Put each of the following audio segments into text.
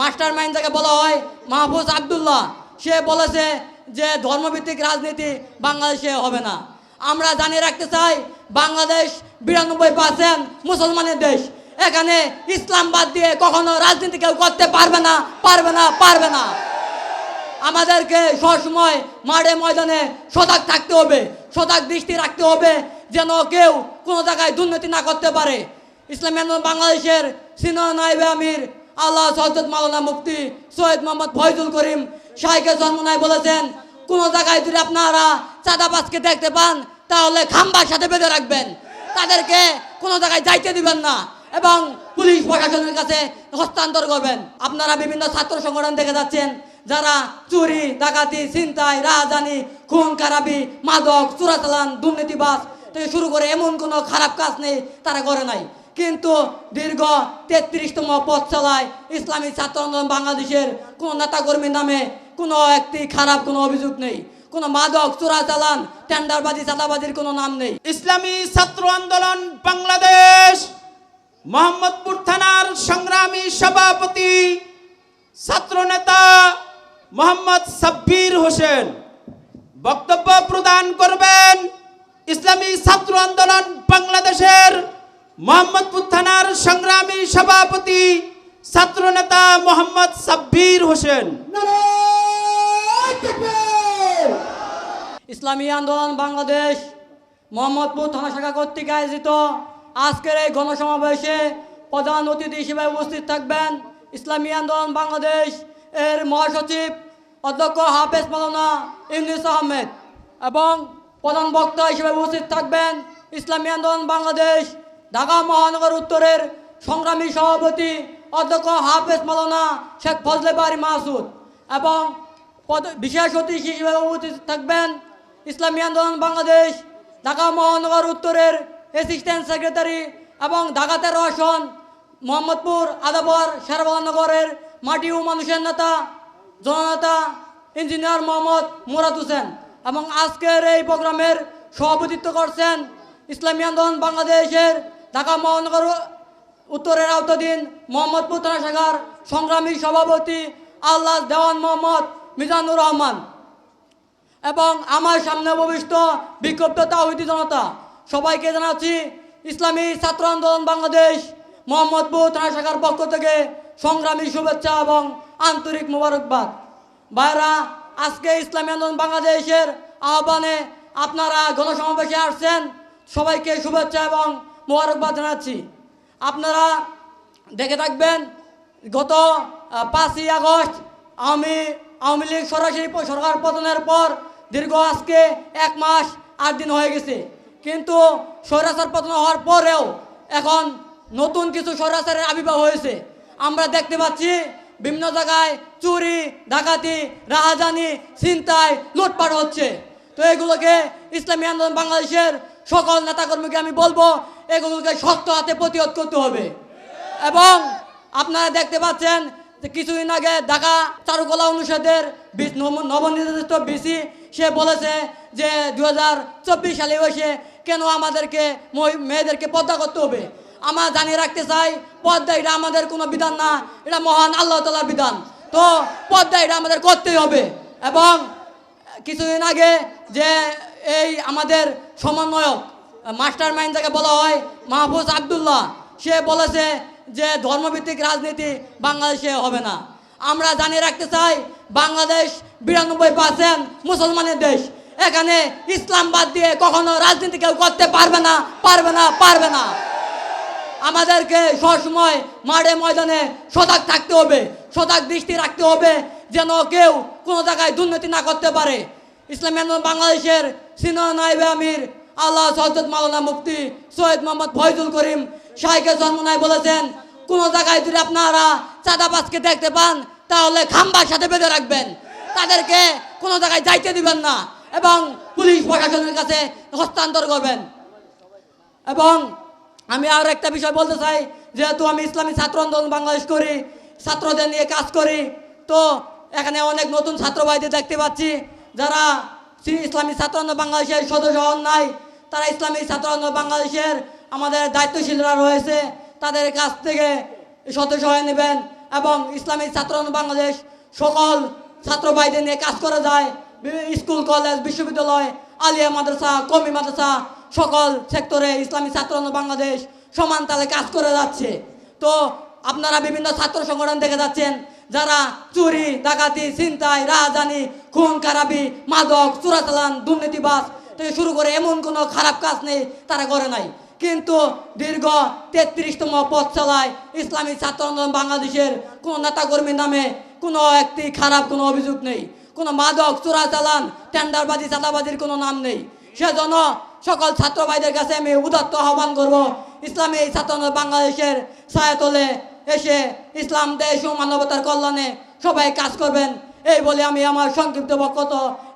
Master mind যাকে বলা হয় মাহফুজ আবদুল্লাহ, সে বলেছে যে ধর্মভিত্তিক রাজনীতি বাংলাদেশে হবে না। আমরা জানিয়ে রাখতে চাই, বাংলাদেশ বিরানব্বই পার্সেন্ট মুসলমানের দেশ। এখানে ইসলাম বাদ দিয়ে কখনো রাজনীতি কেউ করতে পারবে না পারবে না পারবে না। আমাদেরকে সবসময় মাঠে ময়দানে সজাগ থাকতে হবে, সজাগ দৃষ্টি রাখতে হবে, যেন কেউ কোনো জায়গায় দুর্নীতি না করতে পারে। ইসলামী বাংলাদেশের সিনিয়র নাইবে আমির আল্লাহ সৈয়দ মাওলানা মুফতি সৈয়দ মোহাম্মদ ফয়জুল করিম শাইকে জন্মনায় বলেছেন, কোনো জায়গায় যদি আপনারা চাঁদাবাজকে দেখতে পান, তাহলে খাম্বার সাথে বেঁধে রাখবেন। তাদেরকে কোনো জায়গায় যাইতে দিবেন না এবং পুলিশ প্রশাসনের কাছে হস্তান্তর করবেন। আপনারা বিভিন্ন ছাত্র সংগঠন দেখে যাচ্ছেন, যারা চুরি, ডাকাতি, ছিনতাই রাজধানী খুন, খারাপি, মাদক, চোরাচালান, দুর্নীতিবাজ থেকে শুরু করে এমন কোনো খারাপ কাজ নেই, তারা করে নাই। কিন্তু দীর্ঘ তেত্রিশতম পথ চালায় ইসলামী ছাত্র আন্দোলন বাংলাদেশের কোনো নেতাকর্মীর নামে কোনো একটি খারাপ কোনো অভিযোগ নেই। কোনো মাদক, চোরাচালান, টেন্ডারবাজি, চাঁদাবাজির কোনো নাম নেই। ইসলামী ছাত্র আন্দোলন বাংলাদেশ, মোহাম্মদপুর থানার সংগ্রামী সভাপতি, ছাত্র নেতা মোহাম্মদ সাব্বির হোসেন। বক্তব্য প্রদান করবেন ইসলামী ছাত্র আন্দোলন বাংলাদেশের মোহাম্মদপুর থানার সংগ্রামী সভাপতি ছাত্রনেতা মোহাম্মদ সাব্বির হোসেন। ইসলামী আন্দোলন বাংলাদেশ মোহাম্মদপুর থানা শাখা কর্তৃক আয়োজিত আজকের এই গণসমাবেশে প্রধান অতিথি হিসেবে উপস্থিত থাকবেন ইসলামী আন্দোলন বাংলাদেশ এর মহাসচিব অধ্যক্ষ হাফেজ মালানা ইউনিস আহমেদ এবং প্রধান বক্তা হিসেবে উপস্থিত থাকবেন ইসলামী আন্দোলন বাংলাদেশ ঢাকা মহানগর উত্তরের সংগ্রামী সভাপতি অধ্যক্ষ হাফেজ মালানা শেখ ফজলে বাড়ি মাসুদ এবং বিশেষ অতিথি হিসেবে উপস্থিত থাকবেন ইসলামী আন্দোলন বাংলাদেশ, ঢাকা মহানগর উত্তরের অ্যাসিস্ট্যান্ট সেক্রেটারি এবং ঢাকা রসন মোহাম্মদপুর আদাবর শেরবানগরের মাটি ও মানুষের নেতা, জননেতা ইঞ্জিনিয়ার মোহাম্মদ মুরাদ হোসেন এবং আজকের এই প্রোগ্রামের সভাপতিত্ব করছেন ইসলামী আন্দোলন বাংলাদেশের ঢাকা মহানগর উত্তরের আওতাধীন মোহাম্মদপুর থানা শাখার সংগ্রামী সভাপতি আল্লাহ দেওয়ান মোহাম্মদ মিজানুর রহমান এবং আমার সামনে ভবিষ্যৎ বিক্ষুব্ধ তাহিদি জনতা, সবাইকে জানাচ্ছি ইসলামী ছাত্র আন্দোলন বাংলাদেশ মোহাম্মদপুর থানা শাখার পক্ষ থেকে সংগ্রামী শুভেচ্ছা এবং আন্তরিক মোবারকবাদ। ভাইরা আজকে ইসলামী আন্দোলন বাংলাদেশের আহ্বানে আপনারা গণসমাবেশে আসছেন। সবাইকে শুভেচ্ছা এবং মোবারকবাদ জানাচ্ছি। আপনারা দেখে থাকবেন, গত পাঁচই আগস্ট আমি আওয়ামী লীগ সরাসরি সরকার পতনের পর দীর্ঘ আজকে এক মাস আট দিন হয়ে গেছে। কিন্তু স্বৈরাচার পতন হওয়ার পরেও এখন নতুন কিছু স্বৈরাচারের আবির্ভাব হয়েছে। আমরা দেখতে পাচ্ছি বিভিন্ন জায়গায় চুরি, ডাকাতি, রাহাজানি, ছিনতাই, লুটপাট হচ্ছে। তো এগুলোকে ইসলামী আন্দোলন বাংলাদেশের সকল নেতাকর্মীকে আমি বলব এগুলোকে শক্ত হাতে প্রতিরোধ করতে হবে। এবং আপনারা দেখতে পাচ্ছেন যে কিছুদিন আগে ঢাকা চারুকলা অনুষদের বিশ- নব- নবনির্বাচিত বিসি, সে বলেছে যে দু হাজার চব্বিশ সালে এসে কেন আমাদেরকে মেয়েদেরকে পর্দা করতে হবে। আমরা জানিয়ে রাখতে চাই পর্দা এটা আমাদের কোনো বিধান না, এটা মহান আল্লাহ তালার বিধান। তো পদ্মা এটা আমাদের করতেই হবে। এবং কিছুদিন আগে যে এই আমাদের সমন্বয়ক মাস্টার মাইন্ড যাকে বলা হয়, মাহফুজ আবদুল্লাহ, সে বলেছে যে ধর্মভিত্তিক রাজনীতি বাংলাদেশে হবে না। আমরা জানিয়ে রাখতে চাই, বাংলাদেশ বিরানব্বই পার্সেন্ট মুসলমানের দেশ। এখানে ইসলাম বাদ দিয়ে কখনো রাজনীতি কেউ করতে পারবে না পারবে না পারবে না। আমাদেরকে সবসময় মাঠে ময়দানে সজাগ থাকতে হবে, সজাগ দৃষ্টি রাখতে হবে, যেন কেউ কোনো জায়গায় দুর্নীতি না করতে পারে। ইসলামী বাংলাদেশের সিনিয়র নাইবে আমির আল্লাহ সৈয়দ মাওলানা মুফতি সৈয়দ মোহাম্মদ ফয়জুল করিম শাইকে জন্মনায় বলেছেন, কোনো জায়গায় যদি আপনারা চাঁদাবাজকে দেখতে পান, তাহলে খাম্বার সাথে বেঁধে রাখবেন। তাদেরকে কোনো জায়গায় যাইতে দিবেন না এবং পুলিশ প্রশাসনের কাছে হস্তান্তর করবেন। এবং আমি আর একটা বিষয় বলতে চাই, যেহেতু আমি ইসলামী ছাত্র আন্দোলন বাংলাদেশ করি, ছাত্রদের নিয়ে কাজ করি, তো এখানে অনেক নতুন ছাত্র ভাইদের দেখতে পাচ্ছি, যারা শ্রী- ইসলামী ছাত্র বাংলাদেশের সদস্য হন নাই, তারা ইসলামী ছাত্র বাংলাদেশের আমাদের দায়িত্বশীলরা রয়েছে, তাদের কাছ থেকে সদস্য হয়ে নেবেন এবং ইসলামী ছাত্র বাংলাদেশ সকল ছাত্র ভাইদের নিয়ে কাজ করা যায়। স্কুল, কলেজ, বিশ্ববিদ্যালয়, আলিয়া মাদ্রাসা, কমি মাদ্রাসা সকল সেক্টরে ইসলামী ছাত্র বাংলাদেশ সমান তালে কাজ করে যাচ্ছে। তো আপনারা বিভিন্ন ছাত্র সংগঠন দেখে যাচ্ছেন যারা চুরি, ডাকাতি, ছিনতাই, রাজধানী, খুন খারাপি মাদক, চোরাচালান দুর্নীতিবাস থেকে শুরু করে এমন কোনো খারাপ কাজ নেই, তারা করে নাই। কিন্তু দীর্ঘ তেত্রিশতম পথ চালায় ইসলামী ছাত্র আন্দোলন বাংলাদেশের কোনো নেতাকর্মীর নামে কোনো একটি খারাপ কোনো অভিযোগ নেই। কোনো মাদক, চোরাচালান, টেন্ডারবাজি, চাঁদাবাজির কোনো নাম নেই। সেজন্য সকল ছাত্র ভাইদের কাছে আমি উদাত্ত আহ্বান করব, ইসলামী ছাত্র বাংলাদেশের ছায়াতলে এসে ইসলাম, দেশ ও মানবতার কল্যাণে সবাই কাজ করবেন। এই বলে আমি আমার সংক্ষিপ্ত বক্তব্য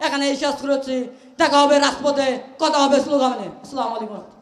এখানে শেষ করেছি। দেখা হবে রাজপথে, কথা হবে স্লোগানে। আসসালামু আলাইকুম।